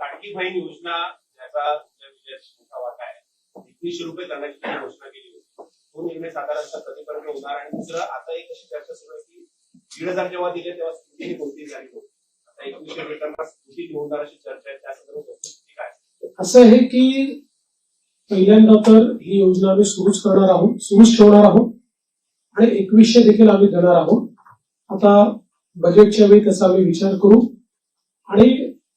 लाडकी बहीण योजना ज्याचा या विषयात मोठा वाटा आहे एकवीसशे रुपये करण्याची त्यांनी घोषणा केली होती. तो निर्णय साधारणतः कधीपर्यंत होणार आणि दुसरं आता एक अशी चर्चा सुरू आहे की दीड हजार जेव्हा दिले तेव्हा स्थिती कोणतीही झाली नव्हती आता एकवीसशे रुपयांना स्थिती होणार अशी चर्चा आहे त्या संदर्भात वस्तुस्थिती काय असं आहे की पहिल्यांदा तर ही योजना आम्ही सुरूच करणार आहोत सुरूच ठेवणार आहोत. आणि एकवीसशे देखील आम्ही देणार आहोत. आता बजेटच्या वेळी त्याचा आम्ही विचार करू. आणि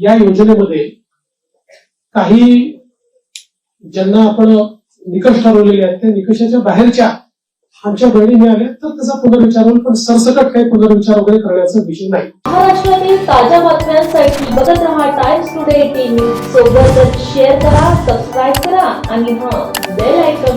या योजनेमध्ये काही ज्यांना आपण निकष ठरवलेले आहेत त्या निकषाच्या बाहेरच्या आमच्या बहिणी मिळाल्या तर त्याचा पुनर्विचार होईल पण सरसकट काही पुनर्विचार वगैरे करण्याचा विषय नाही. महाराष्ट्रातील ताज्या बातम्यांसाठी बघत रहा टाइम्स टुडे टीव्ही सोबतच शेअर करा सबस्क्राईब करा आणि हा बेल आयकॉन